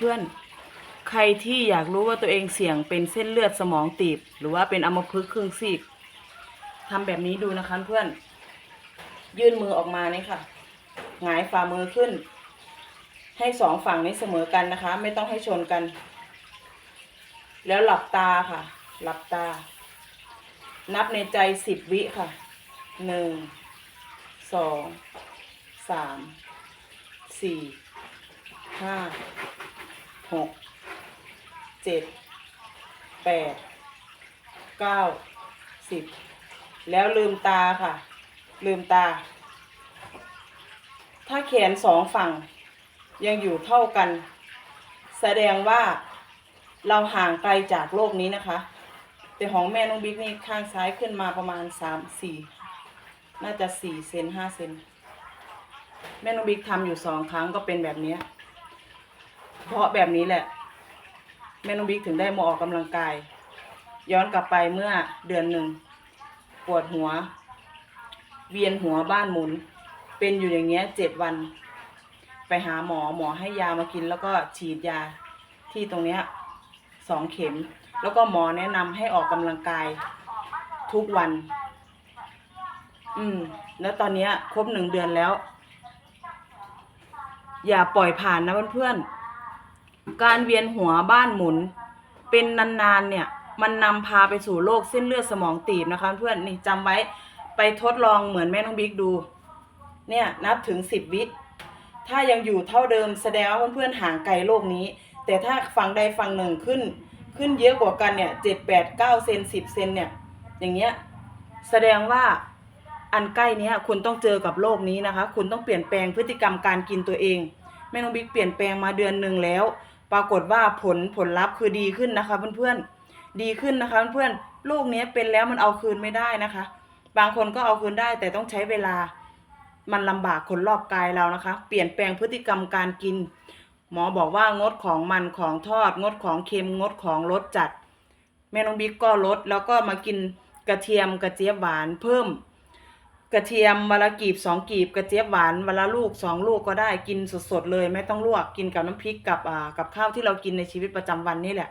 เพื่อนใครที่อยากรู้ว่าตัวเองเสี่ยงเป็นเส้นเลือดสมองตีบ หรือว่าเป็นอัมพฤกษ์ครึ่งซีกทำแบบนี้ดูนะคะเพื่อน ยื่นมือออกมานี่ค่ะหงายฝ่ามือขึ้น ให้สองฝั่งนี้เสมอกันนะคะ ไม่ต้องให้ชนกัน แล้วหลับตาค่ะ หลับตา นับในใจสิบวิค่ะหนึ่งสองสามสี่ห้า หกเจ็ดแปดเก้าสิบแล้วลืมตาค่ะ ลืมตา ถ้าแขนสองฝั่งยังอยู่เท่ากัน แสดงว่าเราห่างไกลจากโลกนี้นะคะ แต่ของแม่น้องบิ๊กนี่ข้างซ้ายขึ้นมาประมาณสามสี่น่าจะสี่เซนห้าเซนแม่น้องบิ๊กทำอยู่สองครั้งก็เป็นแบบนี้ ราะแบบนี้แหละ แม่น้องบิ๊กถึงได้มาออกกำลังกาย ย้อนกลับไปเมื่อเดือนหนึ่ง ปวดหัว เวียนหัวบ้านหมุน เป็นอยู่อย่างเงี้ยเจ็ดวัน ไปหาหมอหมอให้ยามากิน แล้วก็ฉีดยาที่ตรงเนี้ยสองเข็ม แล้วก็หมอแนะนำให้ออกกำลังกาย ทุกวัน อืม แล้วตอนเนี้ยครบหนึ่งเดือนแล้ว อย่าปล่อยผ่านนะเพื่อนๆ การเวียนหัวบ้านหมุน เป็นนานๆเนี่ยมันนำพาไปสู่โรคเส้นเลือดสมองตีบนะคะ เพื่อนนี่จำไว้ไปทดลองเหมือนแม่น้องบิ๊กดู เนี่ยนับถึงสิบวิถ้ายังอยู่เท่าเดิมแสดงว่าเพื่อนๆห่างไกลโลกนี้ แต่ถ้าฝั่งใดฝั่งหนึ่งขึ้น ขึ้นเยอะกว่ากันเนี่ยเจ็ดแปดเก้าเซนสิบเซนเนี่ยอย่างเงี้ยแสดงว่าอันใกล้เนี้ยคุณต้องเจอกับโลกนี้นะคะ คุณต้องเปลี่ยนแปลงพฤติกรรมการกินตัวเองแม่น้องบิ๊กเปลี่ยนแปลงมาเดือนหนึ่งแล้ว ปรากฏว่าผลผลลัพธ์คือดีขึ้นนะคะเพื่อนๆดีขึ้นนะคะเพื่อนๆโรคนี้เป็นแล้วมันเอาคืนไม่ได้นะคะ บางคนก็เอาคืนได้แต่ต้องใช้เวลามันลำบากคนรอบกายเรานะคะ เปลี่ยนแปลงพฤติกรรมการกิน หมอบอกว่างดของมันของทอด งดของเค็มงดของรสจัด แม่น้องบิ๊กก็ลดแล้วก็มากินกระเทียมกระเจี๊ยบหวานเพิ่ม กระเทียมวันละกีบสองกีบ กระเจี๊ยบหวานวันละลูกสองลูกก็ได้กินสดๆเลย ไม่ต้องลวกกินกับน้ำพริกกับอ่ากับข้าวที่เรากินในชีวิตประจำวันนี่แหละ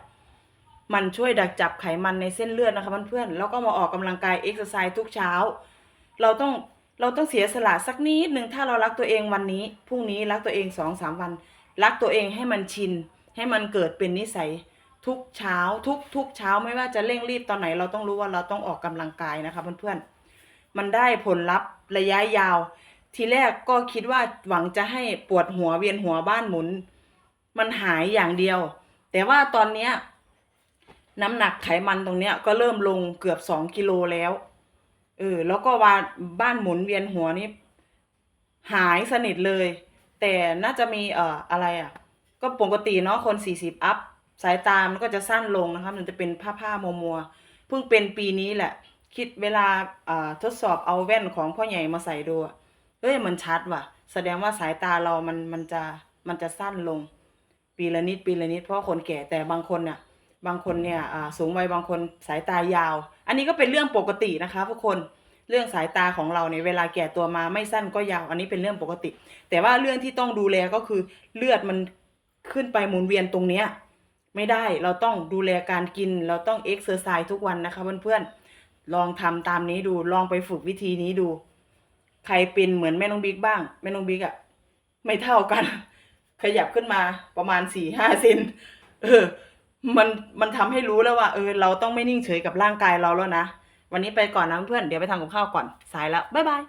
มันช่วยดักจับไขมันในเส้นเลือดนะคะเพื่อนๆแล้วก็มาออกกำลังกายเอ็กซ์ไซส์ทุกเช้า เราต้องเราต้องเสียสละสักนิดหนึ่งถ้าเรารักตัวเองวันนี้พรุ่งนี้รักตัวเองสองสามวัน รักตัวเองให้มันชิน ให้มันเกิดเป็นนิสัยทุกเช้าทุกทุกเช้าไม่ว่าจะเร่งรีบตอนไหนเราต้องรู้ว่าเราต้องออกกำลังกายนะคะเพื่อนๆ มันได้ผลลัพธ์ระยะยาว ทีแรกก็คิดว่าหวังจะให้ปวดหัวเวียนหัวบ้านหมุน มันหายอย่างเดียว แต่ว่าตอนเนี้ยน้ำหนักไขมันตรงเนี้ยก็เริ่มลงเกือบสองกิโลแล้ว เออ แล้วก็ว่าบ้านหมุนเวียนหัวนี่หายสนิทเลย แต่น่าจะมีเอ่ออะไรอะ ก็ปกติเนาะคนสี่สิบอัพ สายตามันก็จะสั้นลงนะคะมันจะเป็นผ้าผ้ามัวมัวเพิ่งเป็นปีนี้แหละ คิดเวลาทดสอบเอาแว่นของพ่อใหญ่มาใส่ดูอะเฮ้ยมันชัดว่ะ แสดงว่าสายตาเรามันมันจะมันจะสั้นลง ปีละนิดปีละนิดเพราะคนแก่แต่บางคนเนี่ยบางคนเนี่ยอ่าสูงวัยบางคนสายตายาว อันนี้ก็เป็นเรื่องปกตินะคะทุกคนเรื่องสายตาของเราเนี่ยเวลาแก่ตัวมาไม่สั้นก็ยาว อันนี้เป็นเรื่องปกติ แต่ว่าเรื่องที่ต้องดูแลก็คือเลือดมันขึ้นไปหมุนเวียนตรงเนี้ยไม่ได้เราต้องดูแลการกินเราต้องเอ็กซ์เซอร์ไซส์ทุกวันนะคะเพื่อนๆ ลองทำตามนี้ดู ลองไปฝึกวิธีนี้ดู ใครเป็นเหมือนแม่น้องบิ๊กบ้าง แม่น้องบิ๊กอะไม่เท่ากัน ขยับขึ้นมาประมาณสี่ห้าเซนเออ มันมันทำให้รู้แล้วว่า เออ เราต้องไม่นิ่งเฉยกับร่างกายเราแล้วนะ วันนี้ไปก่อนนะเพื่อน เดี๋ยวไปทำกับข้าวก่อน สายแล้ว บ๊ายบาย